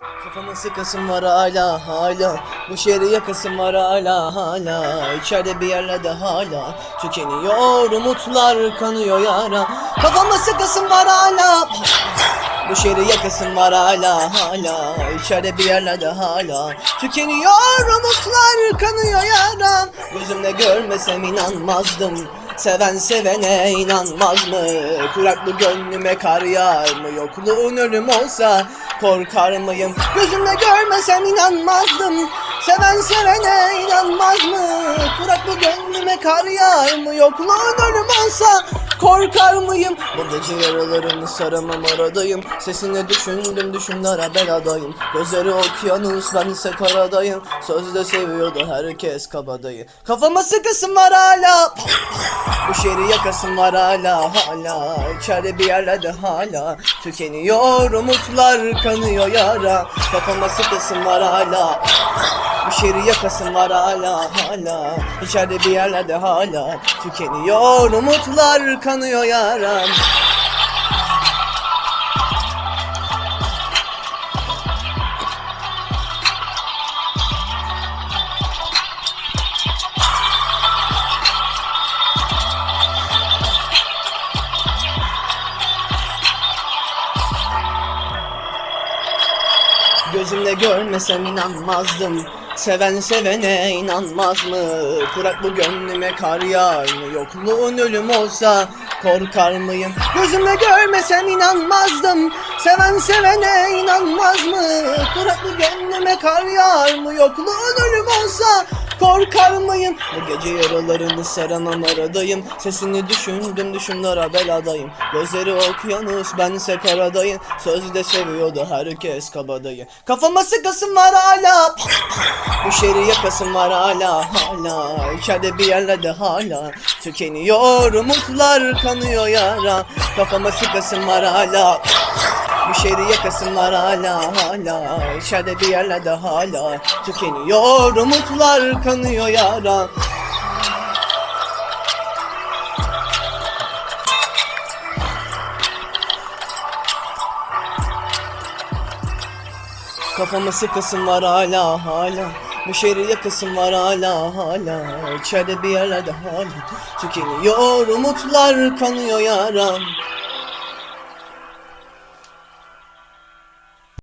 Kafama sıkasım var hala hala. Bu şehri yakasım var hala hala. İçeride bir yerlerde hala. Tükeniyor umutlar kanıyor yara. Kafama sıkasım var hala. Bu şehri yakasım var hala hala. İçeride bir yerlerde hala. Tükeniyor umutlar kanıyor yara. Gözümle görmesem inanmazdım. Seven sevene inanmaz mı? Kuraklı gönlüme kar yağar mı? Yokluğun ölüm olsa korkar mıyım? Gözümle görmesem inanmazdım Seven sevene inanmaz mı? Kuraklı gönlüme kar yağar mı? Yokluğun ölüm olsa korkar mıyım? Bu gece yaralarını saramam aradayım. Sesini düşündüm düşündara beladayım. Gözleri okyanus bense karadayım. Sözde seviyordu herkes kabadayı. Kafama sıkısın var hala. Bu şehri yakasım var hala hala. İçeride bir yerlerde hala. Tükeniyor umutlar kanıyor yara. Kafama sıkısın var hala Bu şehri yakasım var hala hala. İçeride bir yerlerde hala. Tükeniyor umutlar kanıyor yara Gözümle görmesem inanmazdım Seven sevene inanmaz mı? Kurak bu gönlüme kar yağar mı? Yokluğun ölüm olsa korkar mıyım? Gözümle görmesem inanmazdım Seven sevene inanmaz mı? Kurak bu gönlüme kar yağar mı? Yokluğun ölüm olsa korkar mıyım? Bu gece yaralarını saramam aradayım. Sesini düşündüm düşündara beladayım. Gözleri okyanus bense karadayım. Sözde seviyordu herkes kabadayı. Kafama sıkasın var hala. Bu şehri yakasın var hala hala. İçeride bir yerlerde hala. Tükeniyor umutlar kanıyor yara. Kafama sıkasın var hala bu şehri yakasın var hala hala. İçeride bir yerlerde hala. Tükeniyor umutlar kanıyor yara. Kafama sıkasın var hala hala. Bu şehri yakasın var hala hala. İçeride bir yerlerde hala. Tükeniyor umutlar kanıyor yaram